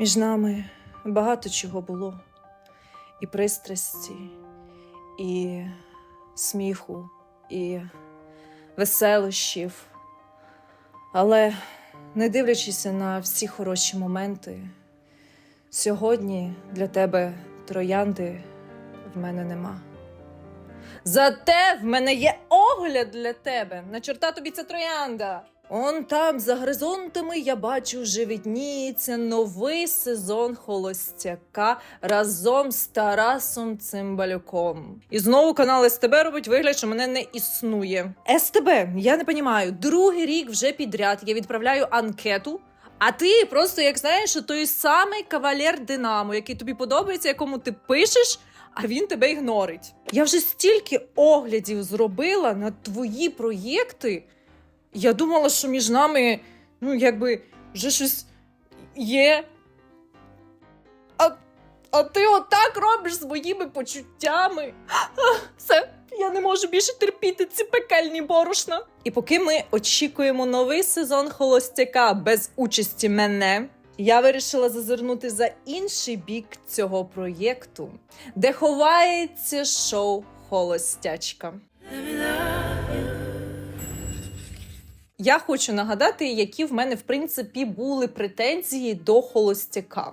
Між нами багато чого було. І пристрасті, і сміху, і веселощів. Але не дивлячись на всі хороші моменти, сьогодні для тебе троянди в мене нема. Зате в мене є огляд для тебе. На чорта тобі ця троянда. Он там, за горизонтами, я бачу, вже відніється новий сезон холостяка разом з Тарасом Цимбалюком. І знову канал СТБ робить вигляд, що мене не існує. СТБ, я не розумію, другий рік вже підряд я відправляю анкету. А ти просто як знаєш, той самий кавалер Динамо, який тобі подобається, якому ти пишеш, а він тебе ігнорить. Я вже стільки оглядів зробила на твої проєкти. Я думала, що між нами, ну, якби, вже щось є. А, а ти отак робиш з моїми почуттями. Все, я не можу більше терпіти ці пекельні борошна. І поки ми очікуємо новий сезон холостяка без участі мене. Я вирішила зазирнути за інший бік цього проєкту, де ховається шоу Холостячка. Я хочу нагадати, які в мене в принципі були претензії до холостяка.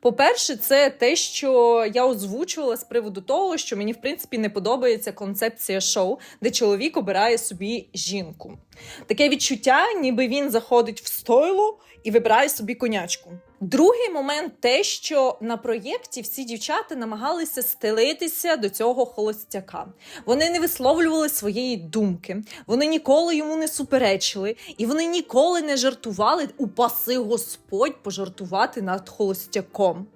По-перше, це те, що я озвучувала з приводу того, що мені в принципі не подобається концепція шоу, де чоловік обирає собі жінку. Таке відчуття, ніби він заходить в стойло і вибирає собі конячку. Другий момент те, що на проєкті всі дівчата намагалися стелитися до цього холостяка. Вони не висловлювали своєї думки, вони ніколи йому не суперечили, і вони ніколи не жартували упаси Господь пожартувати над холостяком.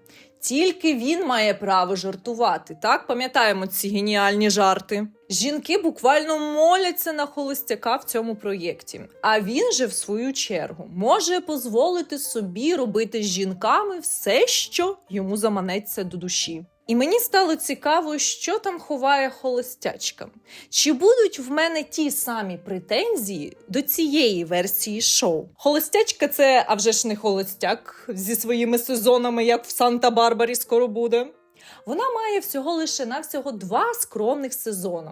Тільки він має право жартувати. Так пам'ятаємо ці геніальні жарти. Жінки буквально моляться на холостяка в цьому проєкті. А він же, в свою чергу, може дозволити собі робити з жінками все, що йому заманеться до душі. І мені стало цікаво, що там ховає холостячка. Чи будуть в мене ті самі претензії до цієї версії шоу? Холостячка це, а вже ж не холостяк зі своїми сезонами, як в Санта-Барбарі скоро буде. Вона має всього лише навсього два скромних сезони.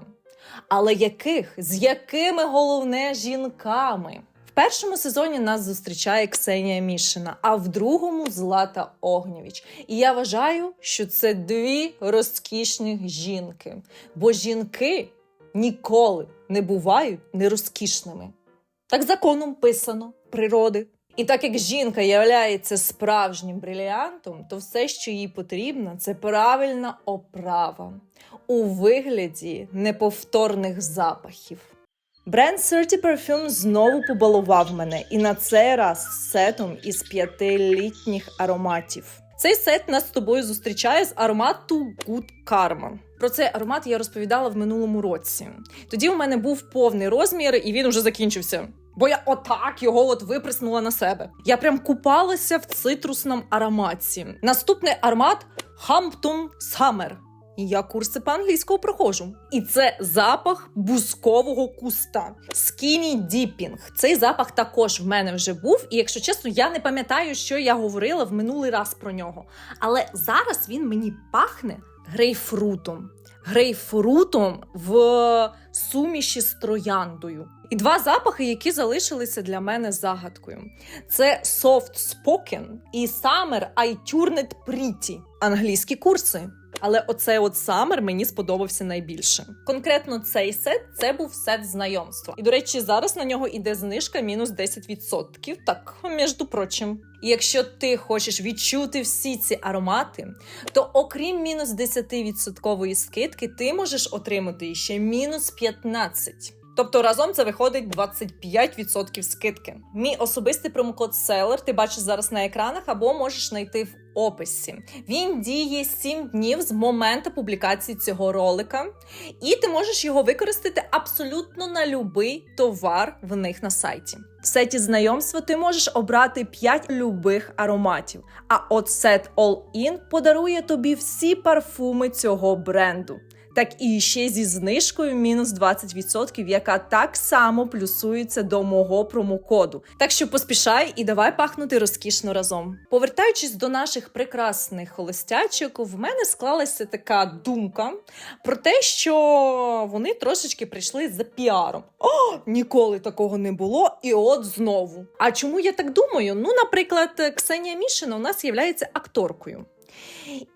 Але яких? З якими головне жінками? Першому сезоні нас зустрічає Ксенія Мішина, а в другому Злата Огнєвіч. І я вважаю, що це дві розкішні жінки. Бо жінки ніколи не бувають нерозкішними. Так законом писано природи. І так як жінка являється справжнім бриліантом, то все, що їй потрібно, це правильна оправа у вигляді неповторних запахів. Бренд 30 Perfume знову побалував мене, і на цей раз сетом із п'яти літніх ароматів. Цей сет нас з тобою зустрічає з аромату Good Karma. Про цей аромат я розповідала в минулому році. Тоді у мене був повний розмір, і він уже закінчився. Бо я отак його от виприснула на себе. Я прям купалася в цитрусному ароматі. Наступний аромат Hampton Summer. Я курси по англійському проходжу. І це запах бузкового куста. Skinny Dipping. Цей запах також в мене вже був. І якщо чесно, я не пам'ятаю, що я говорила в минулий раз про нього. Але зараз він мені пахне грейпфрутом. Грейпфрутом в суміші з трояндою. І два запахи, які залишилися для мене загадкою: це Soft Spoken і Summer I Turned Pretty. Англійські курси. Але оцей от Summer мені сподобався найбільше. Конкретно цей сет це був сет знайомства. І до речі, зараз на нього іде знижка мінус 10%. Так, між прочим. І якщо ти хочеш відчути всі ці аромати, то окрім мінус 10% скидки, ти можеш отримати ще мінус 15%. Тобто разом це виходить 25% скидки. Мій особистий промокод SELLER ти бачиш зараз на екранах або можеш знайти в описі. Він діє 7 днів з моменту публікації цього ролика, і ти можеш його використати абсолютно на будь-який товар в них на сайті. В сеті знайомства ти можеш обрати 5 любих ароматів. А от сет All In подарує тобі всі парфуми цього бренду. Так і ще зі знижкою мінус 20%, яка так само плюсується до мого промокоду. Так що поспішай і давай пахнути розкішно разом. Повертаючись до наших прекрасних холостячок, в мене склалася така думка про те, що вони трошечки прийшли за піаром. О, ніколи такого не було, і от знову. А чому я так думаю? Ну, наприклад, Ксенія Мішина у нас є акторкою.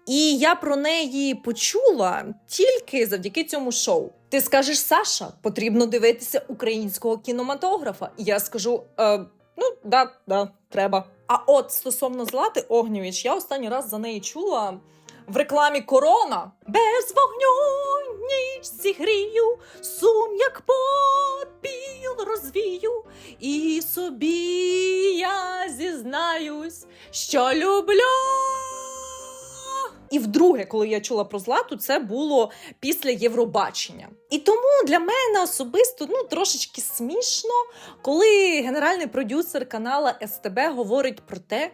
І я про неї почула тільки завдяки цьому шоу. Ти скажеш, Саша, потрібно дивитися українського кінематографа. І я скажу: е, ну, да, да, треба. А от стосовно Злати Огнєвіч, я останній раз за неї чула в рекламі Корона. Без вогню ніч зігрію, сум як попіл розвію, і собі я зізнаюсь, що люблю. І вдруге, коли я чула про злату, це було після Євробачення. І тому для мене особисто ну трошечки смішно, коли генеральний продюсер канала СТБ говорить про те,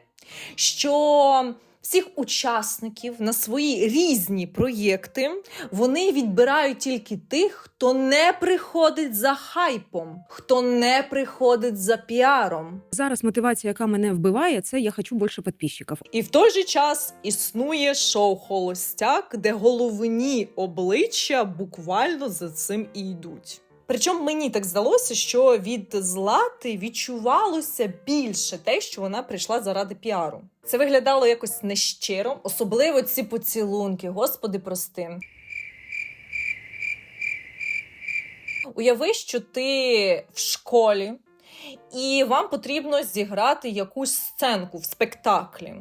що всіх учасників на свої різні проєкти вони відбирають тільки тих, хто не приходить за хайпом, хто не приходить за піаром. Зараз мотивація, яка мене вбиває, це я хочу більше підписчиків. І в той же час існує шоу Холостяк, де головні обличчя буквально за цим і йдуть. Причому мені так здалося, що від Злати відчувалося більше те, що вона прийшла заради піару. Це виглядало якось нещиро, особливо ці поцілунки, господи, прости. Уяви, що ти в школі, і вам потрібно зіграти якусь сценку в спектаклі,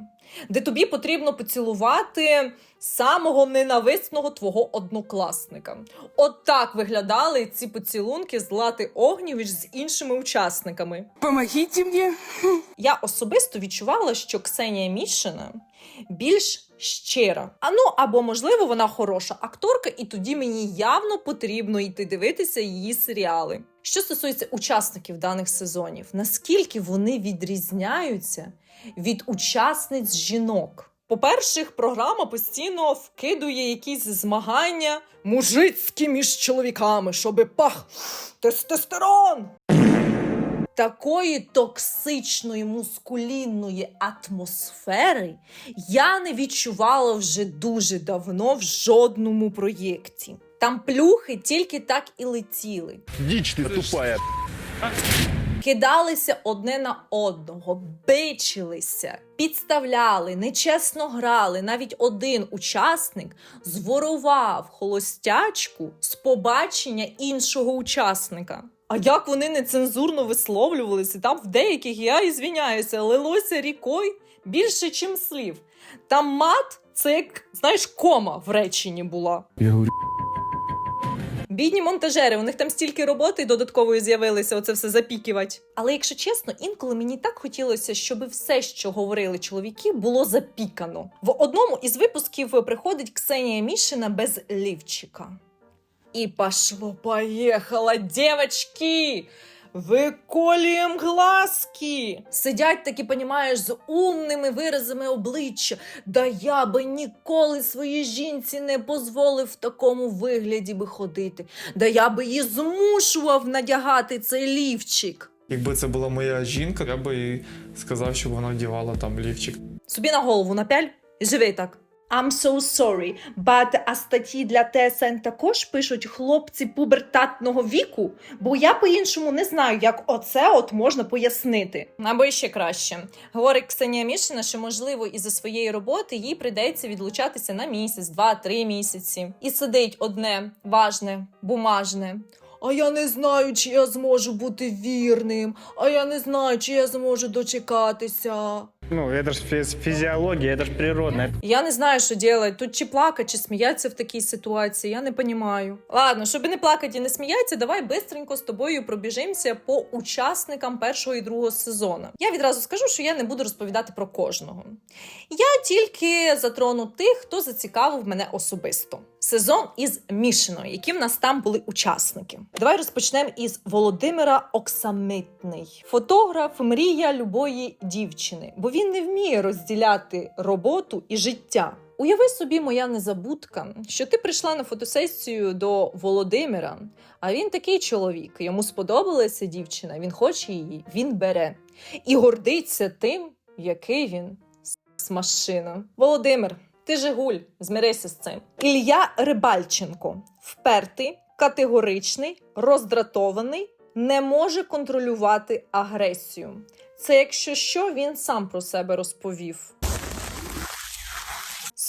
де тобі потрібно поцілувати самого ненависного твого однокласника. От так виглядали ці поцілунки Злати Огнєвіч з іншими учасниками. Помогите мне. Я особисто відчувала, що Ксенія Мішина більш щира. А ну або можливо вона хороша акторка, і тоді мені явно потрібно йти дивитися її серіали. Що стосується учасників даних сезонів, наскільки вони відрізняються від учасниць жінок? По-перше, програма постійно вкидує якісь змагання мужицькі між чоловіками, щоби пах тестостерон. Такої токсичної мускулінної атмосфери я не відчувала вже дуже давно в жодному проєкті. Там плюхи тільки так і летіли. Дичь ты тупая. Кидалися одне на одного, бичилися, підставляли, нечесно грали. Навіть один учасник зворував холостячку з побачення іншого учасника. А як вони нецензурно висловлювалися, там в деяких я і звіняюся, лилося рікою більше, чим слів. Там мат це як знаєш, кома в реченні була. Я говорю, Бідні монтажери, у них там стільки роботи додаткової з'явилися, оце все запікувати. Але якщо чесно, інколи мені так хотілося, щоб все, що говорили чоловіки, було запікано. В одному із випусків приходить Ксенія Мішина без лівчика. І пошло поїхала, дівчатки! Виколюєм глазки. Сидять такі, понімаєш, з умними виразами обличчя. Да я би ніколи своїй жінці не дозволив в такому вигляді би ходити. Да я би її змушував надягати цей лівчик. Якби це була моя жінка, я би їй сказав, щоб вона вдівала там лівчик. Собі на голову напяль і живи так. I'm so sorry, but а статті для ТСН також пишуть хлопці пубертатного віку, бо я по-іншому не знаю, як оце от можна пояснити. Або ще краще. Говорить Ксенія Мішина, що можливо із-за своєї роботи їй прийдеться відлучатися на місяць, два-три місяці. І сидить одне важне, бумажне. А я не знаю, чи я зможу бути вірним, а я не знаю, чи я зможу дочекатися. Ну, это же физ- физиология, это же природно. Я не знаю, що делать. Тут чи плакати, чи сміятися в такій ситуації, я не розумію. Ладно, щоб не плакати і не сміятися, давай бистренько з тобою пробіжимося по учасникам першого і другого сезону. Я відразу скажу, що я не буду розповідати про кожного. Я тільки затрону тих, хто зацікавив мене особисто. Сезон із Мішиною, які в нас там були учасники. Давай розпочнемо із Володимира Оксамитний, фотограф, мрія любої дівчини, бо він не вміє розділяти роботу і життя. Уяви собі, моя незабудка, що ти прийшла на фотосесію до Володимира, а він такий чоловік. Йому сподобалася дівчина, він хоче її, він бере і гордиться тим, який він машина. Володимир, ти Жигуль, змирися з цим. Ілля Рибальченко впертий, категоричний, роздратований, не може контролювати агресію. Це якщо що, він сам про себе розповів.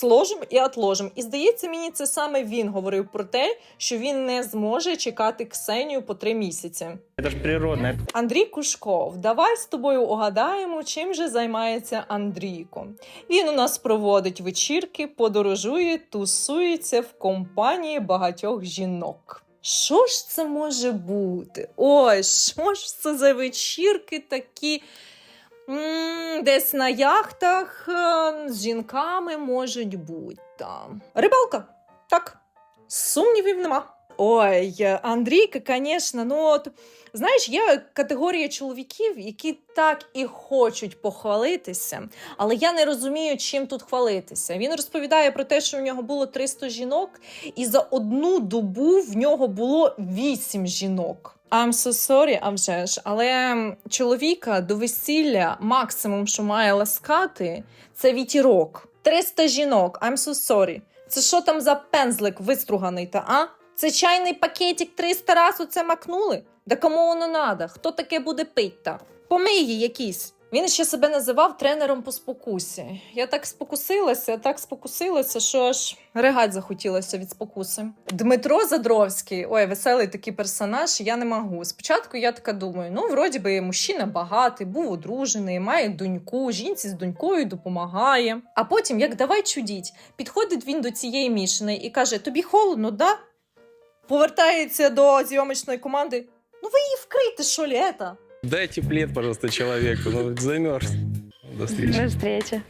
Сложим і отложим. І здається, мені це саме він говорив про те, що він не зможе чекати Ксенію по три місяці. Это же природно. Это Андрій Кушков, давай з тобою угадаємо, чим же займається Андрійко. Він у нас проводить вечірки, подорожує, тусується в компанії багатьох жінок. Що ж це може бути? Ой, що ж це за вечірки такі? Десь на яхтах е, з жінками можуть бути там. Рибалка. Так, сумнівів нема. Ой, Андрійка, звісно, ну от знаєш, є категорія чоловіків, які так і хочуть похвалитися, але я не розумію, чим тут хвалитися. Він розповідає про те, що в нього було 300 жінок, і за одну добу в нього було 8 жінок. I'm so sorry, а вже ж. Але чоловіка до весілля максимум, що має ласкати, це вітірок. 300 жінок, I'm so sorry. Це що там за пензлик виструганий, та а? Це чайний пакетик 300 раз оце макнули? Да кому воно надо? Хто таке буде пить та? Помиї якісь. Він ще себе називав тренером по спокусі. Я так спокусилася, так спокусилася, що аж ригать захотілося від спокуси. Дмитро Задровський, ой, веселий такий персонаж. Я не можу. Спочатку я така думаю: ну, вроді би, мужчина багатий, був одружений, має доньку, жінці з донькою допомагає. А потім, як давай чудіть, підходить він до цієї мішаної і каже: Тобі холодно, да? Повертається до зйомочної команди. Ну ви її вкрийте, що лі, ета? Дайте плед, пожалуйста, человеку. Ну, замерз. До встречи. До встречи.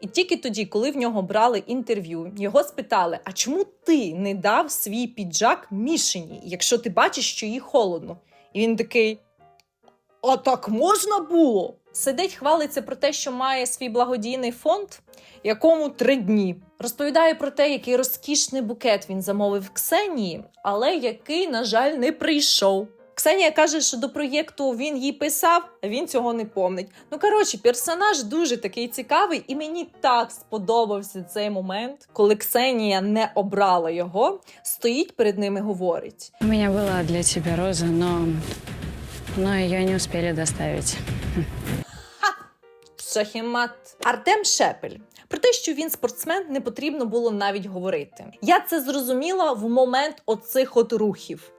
І тільки тоді, коли в нього брали інтерв'ю, його спитали: а чому ти не дав свій піджак мішені, якщо ти бачиш, що їй холодно? І він такий: А так можна було? Сидить, хвалиться про те, що має свій благодійний фонд, якому три дні. Розповідає про те, який розкішний букет він замовив Ксенії, але який, на жаль, не прийшов. Ксенія каже, що до проєкту він їй писав, а він цього не помнить. Ну коротше, персонаж дуже такий цікавий, і мені так сподобався цей момент, коли Ксенія не обрала його, стоїть перед ним і говорить: У меня была для тебя роза, но, но ее не успели доставить. Шахімат Артем Шепель. Про те, що він спортсмен, не потрібно було навіть говорити. Я це зрозуміла в момент оцих от рухів.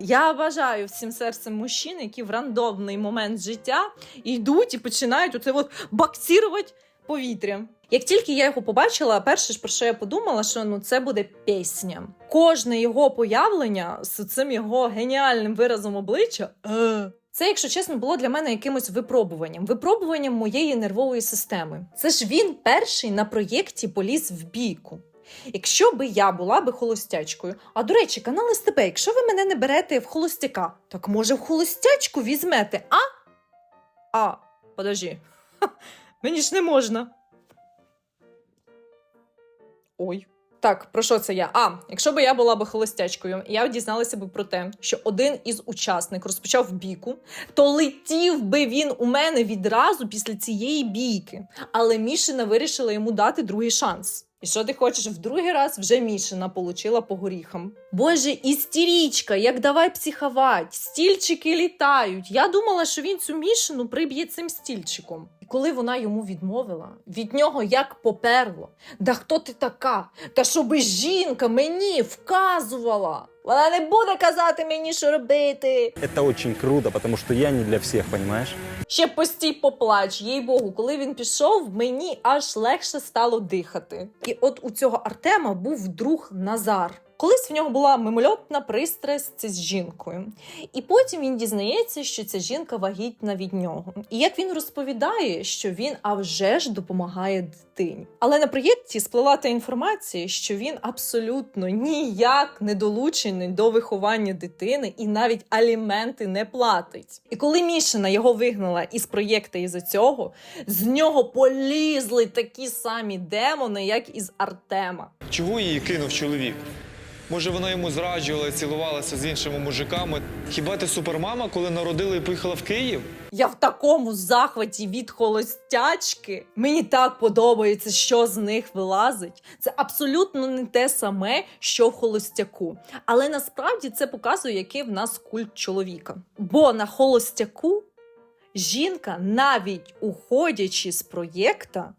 Я бажаю всім серцем мужчин, які в рандомний момент життя йдуть і починають оце от боксірувати повітря. Як тільки я його побачила, перше ж про що я подумала, що ну це буде пісня. Кожне його появлення з цим його геніальним виразом обличчя. Е. Це, якщо чесно, було для мене якимось випробуванням, випробуванням моєї нервової системи. Це ж він перший на проєкті поліз в бійку. Якщо би я була би холостячкою, а до речі, канал СТБ, якщо ви мене не берете в холостяка, так може в холостячку візьмете, а? А, подожди. Ха, мені ж не можна. Ой. Так, про що це я? А, якщо б я була б холостячкою, я дізналася б про те, що один із учасників розпочав бійку, то летів би він у мене відразу після цієї бійки. Але Мішина вирішила йому дати другий шанс. І що ти хочеш в другий раз вже Мішина получила по горіхам. Боже, істерічка, як давай психовать, стільчики літають. Я думала, що він цю Мішину приб'є цим стільчиком. І коли вона йому відмовила, від нього як поперло. Да хто ти така? Та щоби жінка мені вказувала. Вона не буде казати мені, що робити. Це очень круто, тому що я не для всіх, розумієш? Ще постій поплач, їй Богу, коли він пішов, мені аж легше стало дихати. І от у цього Артема був друг Назар. Колись в нього була мимольотна пристрасть з жінкою, і потім він дізнається, що ця жінка вагітна від нього. І як він розповідає, що він а вже ж допомагає дитині. Але на проєкті сплила та інформація, що він абсолютно ніяк не долучений до виховання дитини і навіть аліменти не платить. І коли Мішина його вигнала із проєкту із-за цього, з нього полізли такі самі демони, як із Артема. Чого її кинув чоловік? Може, вона йому зраджувала і цілувалася з іншими мужиками. Хіба ти супермама, коли народила і поїхала в Київ? Я в такому захваті від холостячки. Мені так подобається, що з них вилазить. Це абсолютно не те саме, що в холостяку. Але насправді це показує, який в нас культ чоловіка. Бо на холостяку жінка, навіть уходячи з проєкта,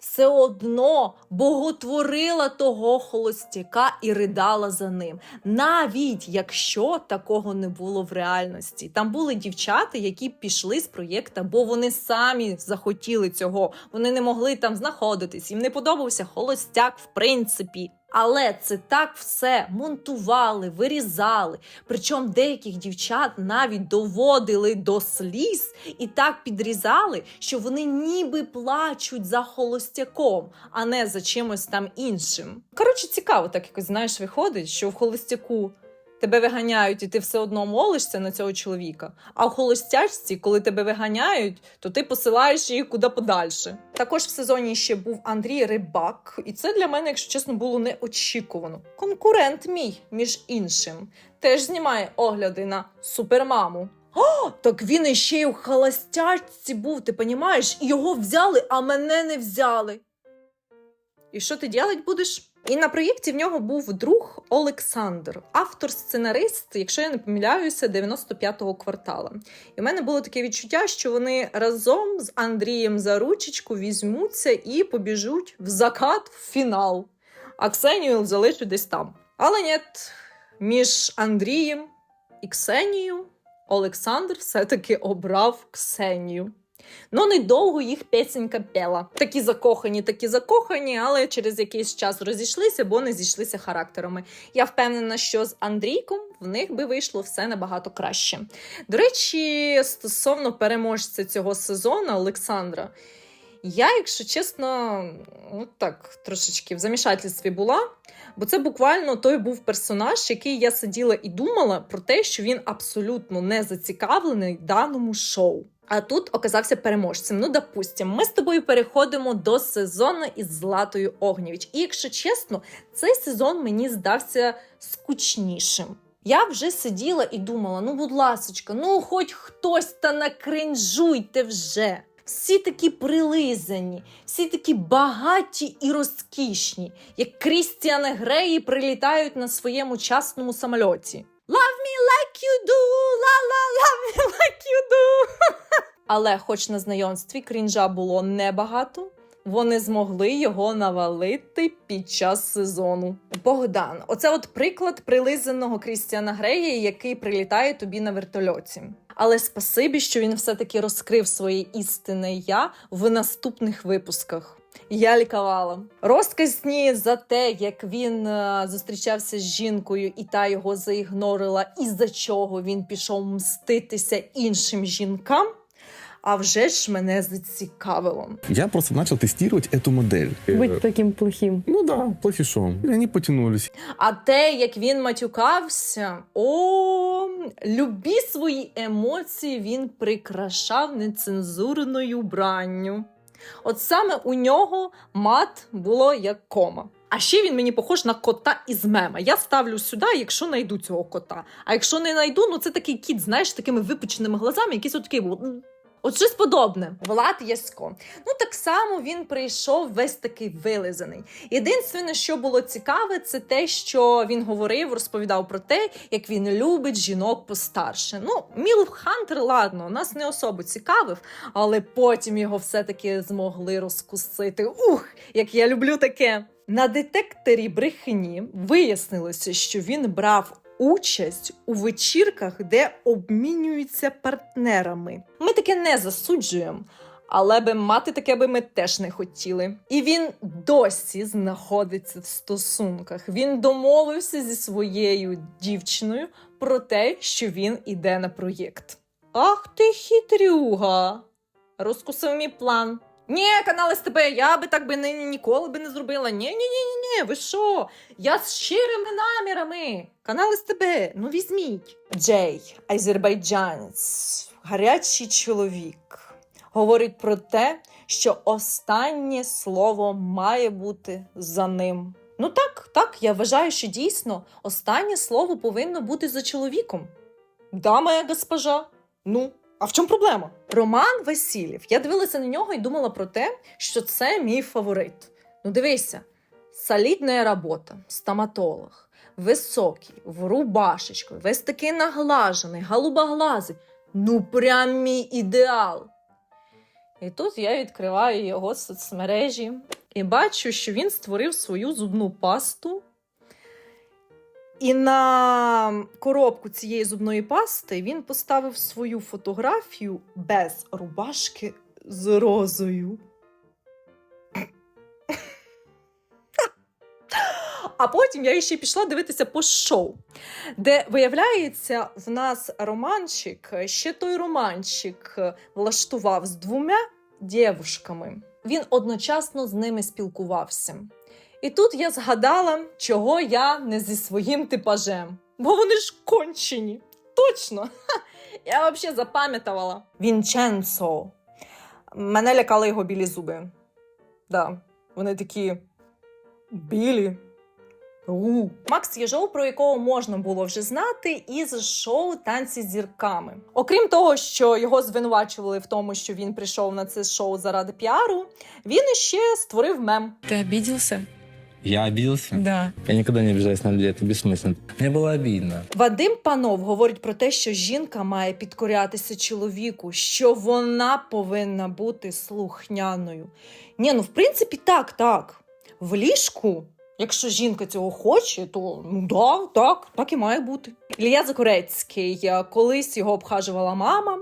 все одно боготворила того холостяка і ридала за ним. Навіть якщо такого не було в реальності. Там були дівчата, які пішли з проєкта, бо вони самі захотіли цього. Вони не могли там знаходитись. Їм не подобався холостяк, в принципі. Але це так все монтували, вирізали. Причому деяких дівчат навіть доводили до сліз і так підрізали, що вони ніби плачуть за холостяком, а не за чимось там іншим. Коротше, цікаво, так якось знаєш, виходить, що в холостяку тебе виганяють, і ти все одно молишся на цього чоловіка. А в холостячці, коли тебе виганяють, то ти посилаєш її куди подальше. Також в сезоні ще був Андрій Рибак, і це для мене, якщо чесно, було неочікувано. Конкурент мій, між іншим, теж знімає огляди на супермаму. О, так він іще й у холостячці був, ти понімаєш? Його взяли, а мене не взяли. І що ти ділять будеш? І на проєкті в нього був друг Олександр, автор-сценарист, якщо я не помиляюся, 95-го квартала. І в мене було таке відчуття, що вони разом з Андрієм за ручечку візьмуться і побіжуть в закат в фінал. А Ксенію залишать десь там. Але ні, між Андрієм і Ксенією Олександр все-таки обрав Ксенію. Ну, недовго їх пісенька пела. Такі закохані, такі закохані, але через якийсь час розійшлися, бо не зійшлися характерами. Я впевнена, що з Андрійком в них би вийшло все набагато краще. До речі, стосовно переможця цього сезону Олександра, я, якщо чесно, ну так трошечки в замішательстві була. Бо це буквально той був персонаж, який я сиділа і думала про те, що він абсолютно не зацікавлений даному шоу. А тут оказався переможцем. Ну, допустим, ми з тобою переходимо до сезону із Златою Огнєвіч. І якщо чесно, цей сезон мені здався скучнішим. Я вже сиділа і думала: ну, будь ласочка, ну хоч хтось та накринжуйте вже. Всі такі прилизані, всі такі багаті і розкішні, як Крістіан Греї прилітають на своєму частному самольоті. Love me like you do, la la love me like you do. Але, хоч на знайомстві крінжа було небагато, вони змогли його навалити під час сезону. Богдан, оце от приклад прилизаного Крістіана Грея, який прилітає тобі на вертольоті. Але спасибі, що він все-таки розкрив своє істинне я в наступних випусках. Я лікувала. Розказні за те, як він е, зустрічався з жінкою, і та його заігнорила, і за чого він пішов мститися іншим жінкам. А вже ж мене зацікавило. Я просто начал тестировать эту модель. Э, таким плохим. Ну да, плохишом. И они потянулись. А те, як він матюкався, о, любі свої емоції він прикрашав нецензурною бранню. От саме у нього мат було як кома. А ще він мені похож на кота із мема. Я ставлю сюди, якщо знайду цього кота. А якщо не знайду, ну це такий кіт, знаєш, такими випученими глазами, якийсь отакий От щось подобне. Влад Ясько. Ну так само він прийшов весь такий вилизаний. Єдине, що було цікаве, це те, що він говорив, розповідав про те, як він любить жінок постарше. Ну, Мілф Хантер, ладно, нас не особо цікавив, але потім його все-таки змогли розкусити. Ух, як я люблю таке. На детекторі брехні вияснилося, що він брав участь у вечірках, де обмінюються партнерами. Ми таке не засуджуємо. Але би мати таке би ми теж не хотіли. І він досі знаходиться в стосунках. Він домовився зі своєю дівчиною про те, що він іде на проєкт. Ах ти хитрюга! Розкусив мій план. Ні, канал СТБ, я би так би ні, ніколи би не зробила. Ні, ні, ні, ні, ви що? Я з щирими намірами. Канал СТБ, ну візьміть. Джей, азербайджанець. гарячий чоловік говорить про те, що останнє слово має бути за ним. Ну так, так, я вважаю, що дійсно останнє слово повинно бути за чоловіком. Да, моя госпожа. Ну, а в чому проблема? Роман Васильєв. Я дивилася на нього і думала про те, що це мій фаворит. Ну, дивися, солідна робота, стоматолог, високий, в рубашечку, весь такий наглажений, голубоглазий. Ну, прям мій ідеал. І тут я відкриваю його соцмережі і бачу, що він створив свою зубну пасту. І на коробку цієї зубної пасти він поставив свою фотографію без рубашки з розою. А потім я ще пішла дивитися по шоу, де виявляється, в нас романчик, ще той романчик влаштував з двома дівушками. Він одночасно з ними спілкувався. І тут я згадала, чого я не зі своїм типажем. Бо вони ж кончені. Точно. Ха, я взагалі запам'ятала. Вінченцо. Мене лякали його білі зуби. Да, вони такі білі. У. Макс Єжов, про якого можна було вже знати, із шоу Танці з зірками. Окрім того, що його звинувачували в тому, що він прийшов на це шоу заради піару, він іще створив мем. Ты обиделся? Я обиделся? Да. Я никогда не обижаюсь на людей, это бессмысленно. Мне было обидно. Вадим Панов говорить про те, що жінка має підкорятися чоловіку, що вона повинна бути слухняною. Ні, ну в принципі, так, так. В ліжку, якщо жінка цього хоче, то ну да, так, так і має бути. Ілля Закорецький, е, колись його обхажувала мама,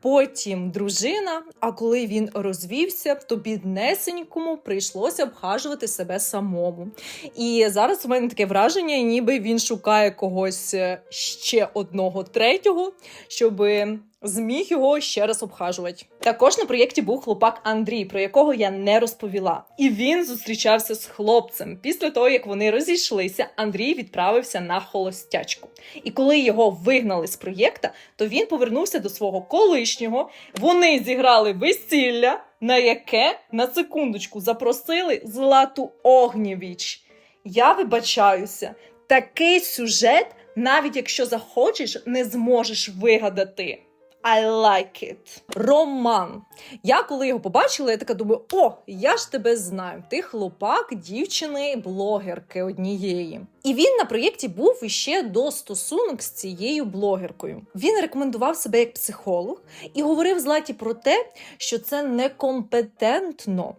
потім дружина. А коли він розвівся, то біднесенькому прийшлося обхажувати себе самому. І зараз у мене таке враження, ніби він шукає когось е, ще одного третього, щоб зміг його ще раз обхажувати. Також на проєкті був хлопак Андрій, про якого я не розповіла. І він зустрічався з хлопцем. Після того, як вони розійшлися, Андрій відправився на холостячку. І коли його вигнали з проєкта, то він повернувся до свого колишнього. Вони зіграли весілля, на яке на секундочку запросили Злату Огнєвіч. Я вибачаюся, такий сюжет, навіть якщо захочеш, не зможеш вигадати. I like it. Роман. Я коли його побачила, я така думаю: о, я ж тебе знаю. Ти хлопак дівчини-блогерки однієї. І він на проєкті був іще до стосунок з цією блогеркою. Він рекомендував себе як психолог і говорив Златі про те, що це некомпетентно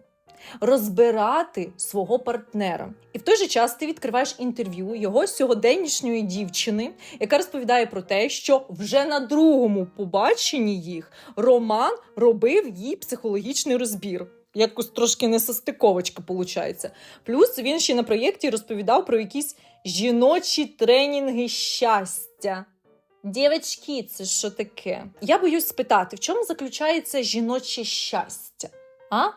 розбирати свого партнера. І в той же час ти відкриваєш інтерв'ю його сьогоденнішньої дівчини, яка розповідає про те, що вже на другому побаченні їх Роман робив їй психологічний розбір. Якось трошки несостиковочка виходить. Плюс він ще на проєкті розповідав про якісь жіночі тренінги щастя. Дівчатки, це що таке? Я боюсь спитати, в чому заключається жіноче щастя? А?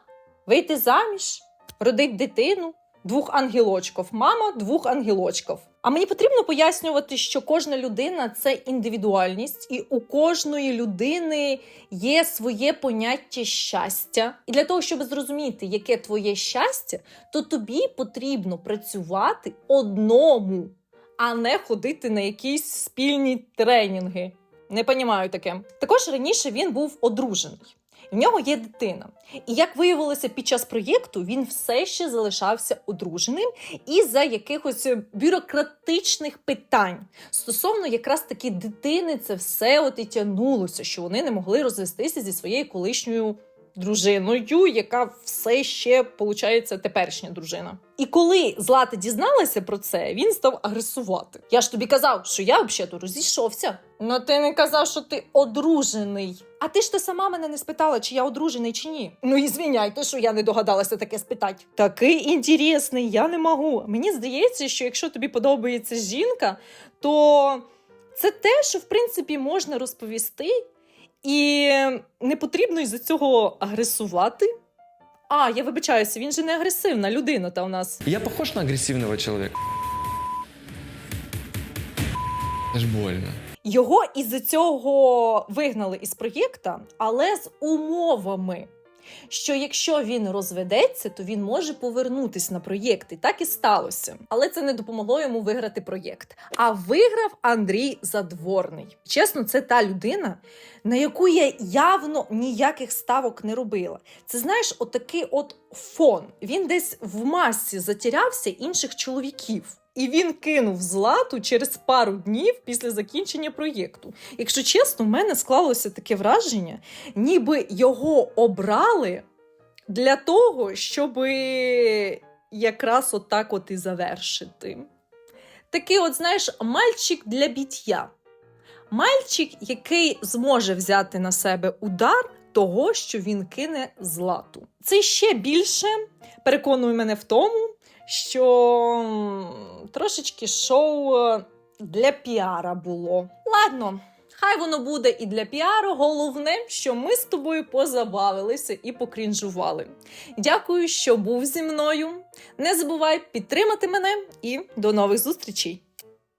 Вийти заміж, родить дитину, двох ангелочків, мама двох ангелочків. А мені потрібно пояснювати, що кожна людина це індивідуальність, і у кожної людини є своє поняття щастя. І для того, щоб зрозуміти, яке твоє щастя, то тобі потрібно працювати одному, а не ходити на якісь спільні тренінги. Не понімаю таке. Також раніше він був одружений. В нього є дитина. І як виявилося під час проєкту, він все ще залишався одруженим із-за якихось бюрократичних питань. Стосовно якраз таки дитини, це все от і тянулося, що вони не могли розвестися зі своєю колишньою дружиною, яка все ще, виходить, теперішня дружина. І коли Злата дізналася про це, він став агресувати. Я ж тобі казав, що я взагалі розійшовся. Ну ти не казав, що ти одружений. А ти ж ти сама мене не спитала, чи я одружений чи ні. Ну і звіняйте, що я не догадалася таке спитати. Такий інтересний, я не можу. Мені здається, що якщо тобі подобається жінка, то це те, що в принципі можна розповісти. І не потрібно із-за цього агресувати. А, я вибачаюся, він же не агресивна людина та у нас. Я похож на агрессивного человека? Аж больно. Його із-за цього вигнали із проєкта, але з умовами. Що якщо він розведеться, то він може повернутись на проєкт. І так і сталося. Але це не допомогло йому виграти проєкт. А виграв Андрій Задворний. Чесно, це та людина, на яку я явно ніяких ставок не робила. Це знаєш, отакий от фон. Він десь в масі затірявся інших чоловіків. І він кинув злату через пару днів після закінчення проєкту. Якщо чесно, в мене склалося таке враження, ніби його обрали для того, щоб якраз отак от і завершити. Такий, от, знаєш, мальчик для біття. Мальчик, який зможе взяти на себе удар того, що він кине злату. Це ще більше переконує мене в тому, що трошечки шоу е, для піара було. Ладно, хай воно буде і для піару. Головне, що ми з тобою позабавилися і покрінжували. Дякую, що був зі мною. Не забувай підтримати мене і до нових зустрічей!